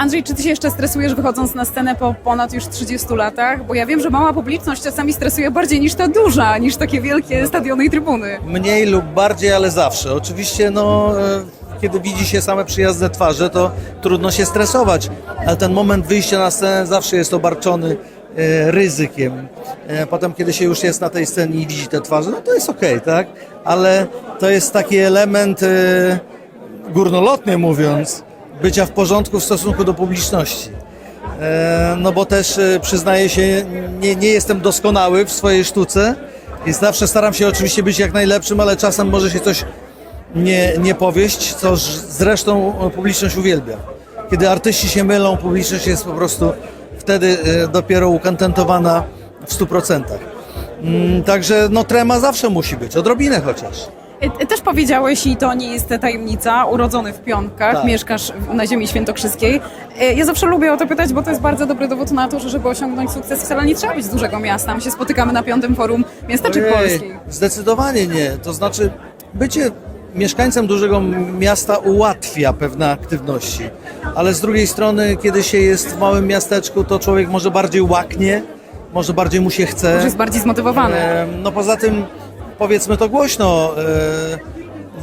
Andrzej, czy ty się jeszcze stresujesz wychodząc na scenę po ponad już 30 latach? Bo ja wiem, że mała publiczność czasami stresuje bardziej niż ta duża, niż takie wielkie stadiony i trybuny. Mniej lub bardziej, ale zawsze. Oczywiście, no, e, kiedy widzi się same przyjazne twarze, to trudno się stresować, ale ten moment wyjścia na scenę zawsze jest obarczony e, ryzykiem. E, Potem, kiedy się już jest na tej scenie i widzi te twarze, no to jest okej, tak? Ale to jest taki element, górnolotnie mówiąc, bycia w porządku w stosunku do publiczności. E, No bo też e, przyznaję się, nie, nie jestem doskonały w swojej sztuce i zawsze staram się oczywiście być jak najlepszym, ale czasem może się coś nie, nie powieść, co zresztą publiczność uwielbia. Kiedy artyści się mylą, publiczność jest po prostu wtedy e, dopiero ukontentowana w 100%. Mm, Także no trema zawsze musi być, odrobinę chociaż. E, Też powiedziałeś, i to nie jest tajemnica, urodzony w Pionkach, Tak. mieszkasz na ziemi świętokrzyskiej. E, Ja zawsze lubię o to pytać, bo to jest bardzo dobry dowód na to, że żeby osiągnąć sukces wcale nie trzeba być z dużego miasta. My się spotykamy na piątym forum Miasteczek Ojej, Polskich. Zdecydowanie nie. To znaczy, bycie mieszkańcem dużego miasta ułatwia pewne aktywności, ale z drugiej strony, kiedy się jest w małym miasteczku, to człowiek może bardziej łaknie, może bardziej mu się chce. Może jest bardziej zmotywowany. E, No poza tym, powiedzmy to głośno, e,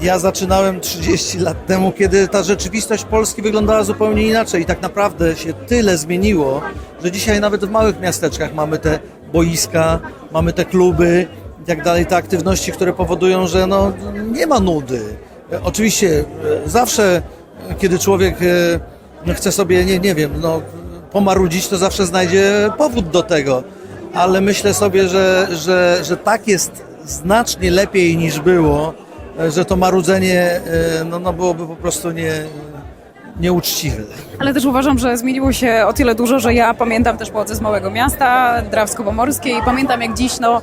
ja zaczynałem 30 lat temu, kiedy ta rzeczywistość Polski wyglądała zupełnie inaczej i tak naprawdę się tyle zmieniło, że dzisiaj nawet w małych miasteczkach mamy te boiska, mamy te kluby i tak dalej, te aktywności, które powodują, że no, nie ma nudy. E, Oczywiście e, zawsze, kiedy człowiek no, chce sobie, nie, nie wiem, no, pomarudzić, to zawsze znajdzie powód do tego. Ale myślę sobie, że, że, że tak jest znacznie lepiej niż było, e, że to marudzenie e, no, no byłoby po prostu nie, nieuczciwe. Ale też uważam, że zmieniło się o tyle dużo, że ja pamiętam też pochodzę z małego miasta, Drawsko-Pomorskiej i pamiętam jak dziś, no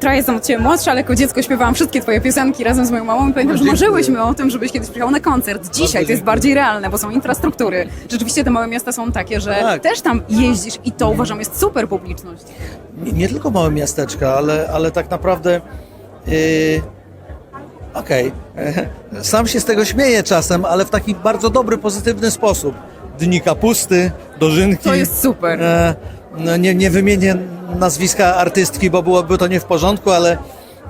trochę jestem od Ciebie młodsza, ale jako dziecko śpiewałam wszystkie Twoje piosenki razem z moją mamą i pamiętam, że dziękuję. marzyłyśmy o tym, żebyś kiedyś przyjechał na koncert. Dzisiaj to jest bardziej realne, bo są infrastruktury. Rzeczywiście te małe miasta są takie, że Tak. też tam jeździsz i to uważam jest super publiczność. Nie, nie tylko małe miasteczka, ale, ale tak naprawdę. Yy, Okej, sam się z tego śmieję czasem, ale w taki bardzo dobry, pozytywny sposób. Dni kapusty, dożynki. To jest super. E, no nie, nie wymienię nazwiska artystki, bo byłoby to nie w porządku, ale,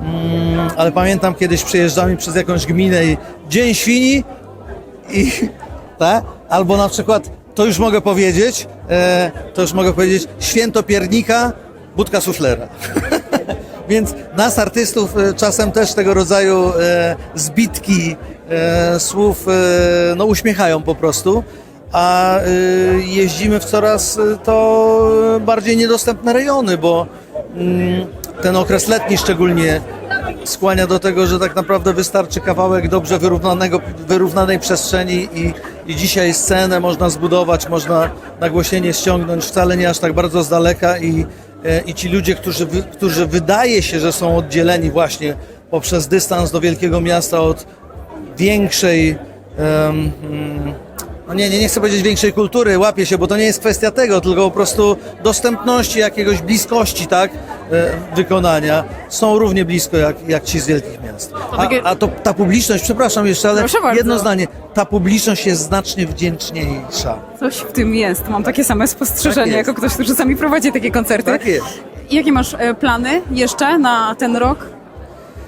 mm, ale pamiętam kiedyś przejeżdżałem przez jakąś gminę i Dzień Świni i tak? Albo na przykład, to już mogę powiedzieć, e, to już mogę powiedzieć, Święto Piernika, budka suflera. Więc nas artystów e, czasem też tego rodzaju e, zbitki e, słów no, uśmiechają po prostu, a jeździmy w coraz to bardziej niedostępne rejony, bo mm, ten okres letni szczególnie skłania do tego, że tak naprawdę wystarczy kawałek dobrze wyrównanego, wyrównanej przestrzeni i, i dzisiaj scenę można zbudować, można nagłośnienie ściągnąć wcale nie aż tak bardzo z daleka i, i ci ludzie, którzy, którzy wydaje się, że są oddzieleni właśnie poprzez dystans do wielkiego miasta od większej mm, no nie, nie, nie chcę powiedzieć większej kultury, łapię się, bo to nie jest kwestia tego, tylko po prostu dostępności, jakiegoś bliskości, tak, e, wykonania. Są równie blisko jak, jak ci z wielkich miast. A, a to ta publiczność, przepraszam jeszcze, ale jedno zdanie, ta publiczność jest znacznie wdzięczniejsza. Coś w tym jest. Mam takie same spostrzeżenie, Tak jako ktoś, który czasami prowadzi takie koncerty. Tak jest. I Jakie masz e, plany jeszcze na ten rok?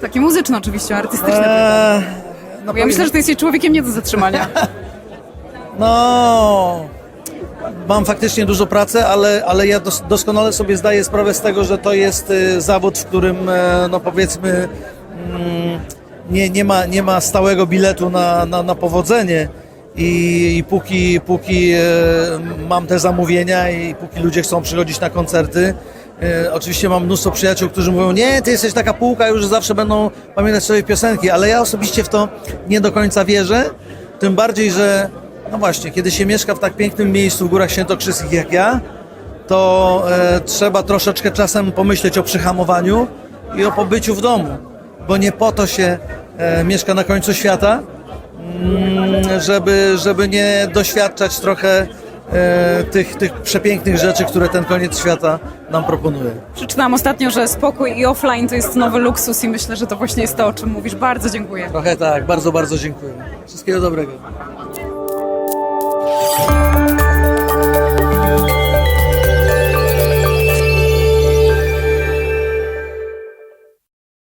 Takie muzyczne oczywiście, artystyczne. Eee, no, ja myślę, że ty jesteś człowiekiem nie do zatrzymania. No, mam faktycznie dużo pracy, ale, ale ja dos, doskonale sobie zdaję sprawę z tego, że to jest y, zawód, w którym, e, no powiedzmy, mm, nie, nie, ma, nie ma stałego biletu na, na, na powodzenie. I, I póki, póki e, mam te zamówienia i póki ludzie chcą przychodzić na koncerty, oczywiście mam mnóstwo przyjaciół, którzy mówią, nie, ty jesteś taka półka, już zawsze będą pamiętać swoje piosenki, ale ja osobiście w to nie do końca wierzę. Tym bardziej, że no właśnie, kiedy się mieszka w tak pięknym miejscu w Górach Świętokrzyskich jak ja, to e, trzeba troszeczkę czasem pomyśleć o przyhamowaniu i o pobyciu w domu, bo nie po to się e, mieszka na końcu świata, mm, żeby, żeby nie doświadczać trochę e, tych, tych przepięknych rzeczy, które ten koniec świata nam proponuje. Przeczytałam ostatnio, że spokój i offline to jest nowy luksus i myślę, że to właśnie jest to, o czym mówisz. Bardzo dziękuję. Trochę tak, bardzo, bardzo dziękuję. Wszystkiego dobrego.